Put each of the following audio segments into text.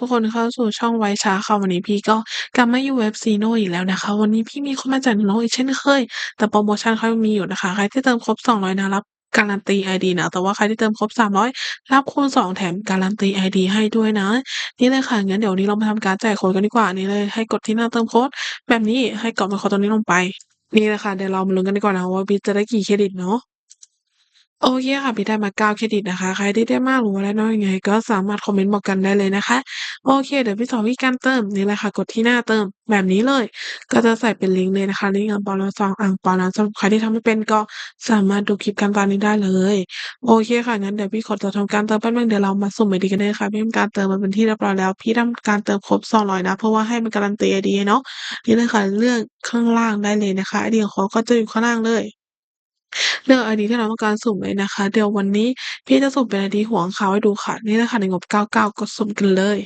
ทุกคนเข้าสู่ช่องไวช้าค่ะวันนี้พี่ก็กลับมาอยู่เว็บ Sino อีกแล้วนะคะ วันนี้พี่มีคนมาแจกน้องอีกเช่นเคย แต่โพรโมชั่นเขายังมีอยู่นะคะ ใครที่เติมครบ 200 นะรับการันตี ID นะ แต่ว่าใครที่เติมครบ 300 รับคูณ 2 แถมการันตี ID ให้ด้วยนะ นี่เลยค่ะงั้นเดี๋ยววันนี้เรามาทำการแจกโคดกันดีกว่านี่เลย ให้กดที่หน้าเติมโค้ดแบบนี้ให้กรอกเป็นโคดตรงนี้ลงไป นี่เลยค่ะเดี๋ยวเรามาลุ้นกันดีกว่านะว่าบิ๊กจะได้กี่เครดิตเนาะ โอเคค่ะ พี่ได้มา 9 เครดิตนะคะ ใครที่ได้มากหรือว่าได้น้อยยังไง ก็สามารถคอมเมนต์บอกกันได้เลยนะคะ โอเค เดี๋ยวพี่สอนวิธีการเติมนี่เลยค่ะ กดที่หน้าเติมแบบนี้เลย ก็จะใส่เป็นลิงก์เลยนะคะ ลิงก์อังเปาแล้ว2อั่งเปานะสำหรับใครที่ทำไม่เป็นก็สามารถดูคลิปกันตอนนี้ได้เลย โอเคค่ะ งั้นเดี๋ยวพี่ขอจะทำการเติมแป๊บนึงเดี๋ยวเรามาสุ่ม ID กันเลยค่ะ พี่ทำการเติมมาเป็นที่เรียบร้อยแล้ว พี่ทำการเติมครบ200นะ เพราะว่าให้มันการันตี ID เนาะ นี่เลยค่ะ เลือกข้างล่างได้เลยนะคะ ID ของเขาก็จะอยู่ข้างล่างเลย เลือก ID ที่เราต้องการสุ่มเลยนะคะ เดี๋ยววันนี้พี่จะสุ่มเป็น ID หัวค้างให้ดูค่ะ นี่เลยค่ะในงบ 99 กดสุ่มกันเลย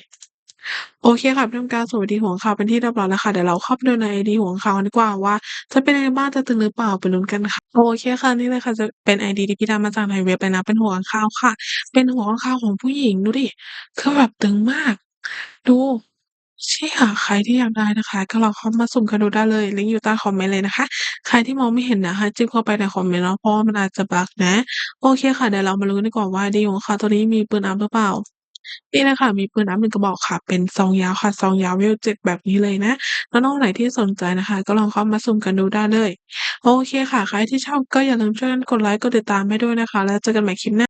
โอเคค่ะเพี่ทำการสุ่ม ID หัวค้างเป็นที่เรียบร้อยแล้วค่ะเดี๋ยวเราเข้าไปดูใน ID หัวค้างกันดีกว่าว่า จะเป็นยังไงบ้างจะตึงหรือเปล่าไปลุ้นกันค่ะโอเคค่ะนี่เลยค่ะจะเป็น ID ที่พี่ได้มาจากในเว็บเลยนะเป็นหัวค้างค่ะ เป็นหัวค้างของผู้หญิงดูดิคือแบบตึงมาก ดู เชี่ยใครที่อยากได้นะคะ ก็ลองเข้ามาสุ่มกันดูได้เลย ลิงก์อยู่ใต้คอมเมนต์เลยนะคะ ใครที่มองไม่เห็นนะให้จิ้มเข้าไปในคอมเมนต์เนาะ เพราะว่ามันอาจจะบักนะ โอเคค่ะ เดี๋ยวเรามาลุ้นกันดีกว่าว่า ID ของเขาตัวนี้มีปืนอัพหรือเปล่านี่เลยค่ะมีปืนอัพ1กระบอกค่ะ เป็นซองยาวค่ะซองยาวเวล7แบบนี้เลยนะน้องๆไหนที่สนใจนะคะ ก็ลองเข้ามาสุ่มกันดูได้เลย โอเคค่ะ ใครที่ชอบก็อย่าลืมช่วยกันกดไลก์กดติดตามให้ด้วยนะคะ แล้วเจอกันใหม่คลิปหน้า